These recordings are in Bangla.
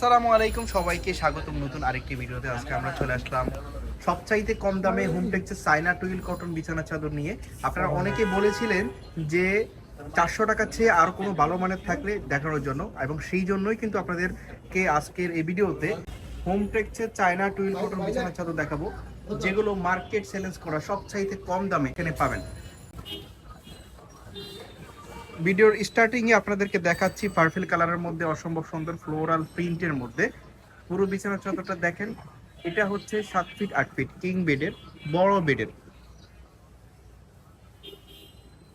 আসসালামু আলাইকুম, সবাইকে স্বাগতম নতুন আরেকটি ভিডিওতে। আজকে আমরা চলে আসলাম সবচাইতে কম দামে হোম টেক্সের সাইনা টুইল কটন বিছানা চাদর নিয়ে। আপনারা অনেকে বলেছিলেন যে চারশো টাকার চেয়ে আর কোনো ভালো মানের থাকলে দেখানোর জন্য, এবং সেই জন্যই কিন্তু আপনাদেরকে আজকের এই ভিডিওতে হোম টেক্সের চায়না টুইল কটন বিছানা চাদর দেখাবো, যেগুলো মার্কেট সেলেন্স করা সবচাইতে কম দামে এখানে পাবেন। ভিডিওর স্টার্টিং এ আপনাদেরকে দেখাচ্ছি পার্পল কালারের মধ্যে অসম্ভব সুন্দর ফ্লোরাল প্রিন্টের মধ্যে। পুরো বিছানা চাদরটা দেখেন, এটা হচ্ছে সাত ফিট আট ফিট কিং বেডের বড় বেডের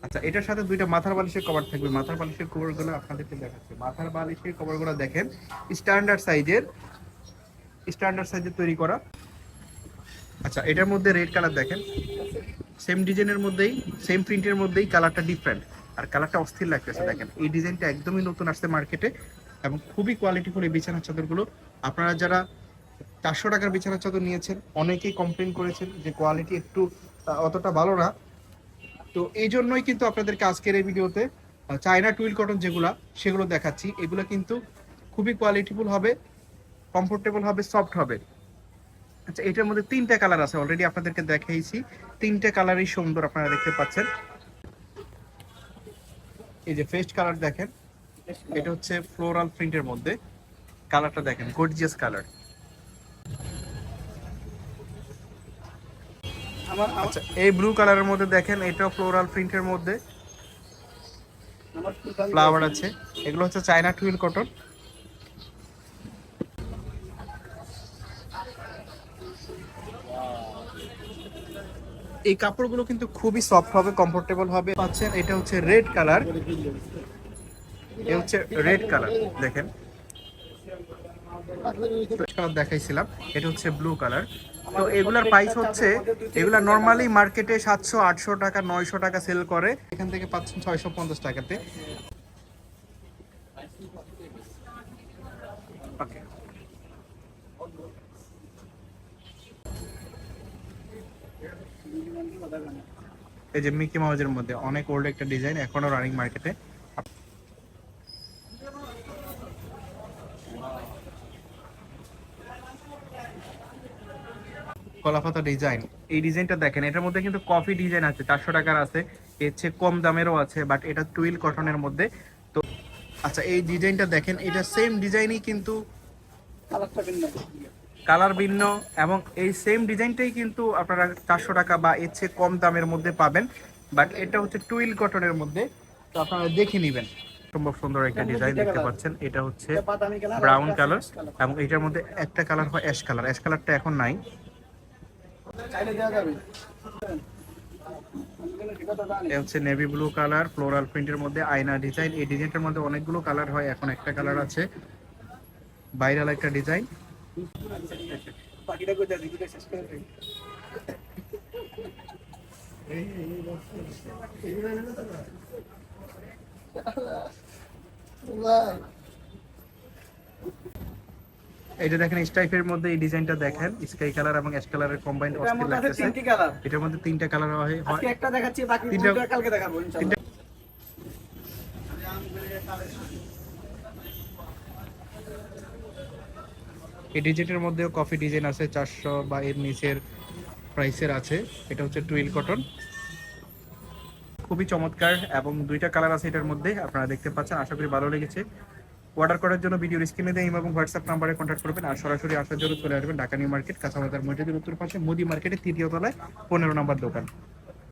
আচ্ছা এটার সাথে দুইটা মাথার বালিশের কভার থাকবে। মাথার বালিশের কভারগুলো আপনাদেরকে দেখাচ্ছি। মাথার বালিশের কভারগুলো দেখেন স্ট্যান্ডার্ড সাইজের স্ট্যান্ডার্ড সাইজের তৈরি করা। আচ্ছা এটার মধ্যে রেড কালার দেখেন। সেম ডিজাইনের মধ্যেই সেম প্রিন্টের মধ্যেই কালারটা ডিফারেন্ট আর কালারটা অস্থির লাগতেছে, দেখেন। এই ডিজাইনটা একদমই নতুন আসছে মার্কেটে এবং খুবই কোয়ালিটিফুল এই বিছানার চাদরগুলো। আপনারা যারা চারশো টাকার বিছানার চাদর নিয়েছেন, অনেকেই কমপ্লেন করেছেন যে কোয়ালিটি একটু অতটা ভালো না। তো এই জন্যই কিন্তু আপনাদেরকে আজকের এই ভিডিওতে চায়না টুইল কটন যেগুলা, সেগুলো দেখাচ্ছি। এগুলো কিন্তু খুবই কোয়ালিটিফুল হবে কমফোর্টেবল হবে সফট হবে। আচ্ছা এটার মধ্যে তিনটা কালার আছে অলরেডি আপনাদেরকে দেখাইছি। তিনটা কালারই সুন্দর আপনারা দেখতে পাচ্ছেন। এই যে ফেস্ট কালার দেখেন এটা হচ্ছে ফ্লোরাল প্রিন্টের মধ্যে। কালারটা দেখেন গর্জিয়াস কালার আমার আচ্ছা এই ব্লু কালারের মধ্যে দেখেন এটাও ফ্লোরাল প্রিন্টের মধ্যে। ফ্লাওয়ার আছে। এগুলো হচ্ছে চায়না টুইল কটন এই কাপড়গুলো কিন্তু খুবই সফট হবে কমফোর্টেবল হবে। পাচ্ছেন, এটা হচ্ছে রেড কালার হচ্ছে রেড কালার দেখেন। দেখাইছিলাম, এটা হচ্ছে ব্লু কালার তো এগুলার প্রাইস হচ্ছে, এগুলা নর্মালি মার্কেটে সাতশো, আটশো টাকা, নয়শো টাকা সেল করে। এখান থেকে পাচ্ছেন ছয়শো পঞ্চাশ টাকাতে. এই যে মিকি মাউজের মধ্যে, অনেক ওল্ড একটা ডিজাইন এখনও রানিং মার্কেটে কলাপাতা ডিজাইন এই ডিজাইনটা দেখেন, এটার মধ্যে কিন্তু কফি ডিজাইন আছে, চারশো টাকার আছে। এর চেয়ে কম দামেরও আছে বাট এটা টুইল কটনের মধ্যে। তো আচ্ছা এই ডিজাইনটা দেখেন, এটা সেম ডিজাইনই কিন্তু কালার ভিন্ন এবং এই সেম ডিজাইনটাই কিন্তু আপনারা চারশো টাকা বা এর চেয়ে কম দামের মধ্যে পাবেন। বাট এটা হচ্ছে টুইল কটনের মধ্যে। তো আপনারা দেখে নেবেন। সম্ভব সুন্দর একটা ডিজাইন দেখতে পাচ্ছেন। এটা হচ্ছে ব্রাউন কালার এবং এটার মধ্যে একটা কালার হয় অ্যাশ কালার অ্যাশ কালারটা এখন নাই। হচ্ছে নেভি ব্লু কালার ফ্লোরাল প্রিন্টের মধ্যে আয়না ডিজাইন এই ডিজাইনটার মধ্যে অনেকগুলো কালার হয়। এখন একটা কালার আছে। বাইরাল একটা ডিজাইন বাকিটা কোথায় দিকে শেষ করে দিই এটা দেখেন স্টাইপের মধ্যে এই ডিজাইনটা দেখেন স্কাই কালার এবং অ্যাশ কালারের কম্বাইন্ড অস্থির লাগতেছে। তিনটি কালার এটার মধ্যে তিনটা কালার হয় হয়। আজকে একটা দেখাচ্ছি বাকি দুটো কালকে দেখাবো ইনশাআল্লাহ এই ডিজাইনের মধ্যেও কফি ডিজাইন আছে, চারশো বা এর নিচের প্রাইসের আছে। এটা হচ্ছে টুইল কটন। খুবই চমৎকার এবং দুইটা কালার আছে এটার মধ্যে, আপনারা দেখতে পাচ্ছেন, আশা করি ভালো লেগেছে। অর্ডার করার জন্য ভিডিওর স্ক্রিনে দেয় এবং হোয়াটসঅ্যাপ নাম্বারে কন্ট্যাক্ট করবেন আর সরাসরি আসার জন্য চলে আসবেন ঢাকা নিউ মার্কেট, কাঁচাবাজার মসজিদের উত্তর পাশে মোদি মার্কেটের তৃতীয় তলায় পনেরো নম্বর দোকান।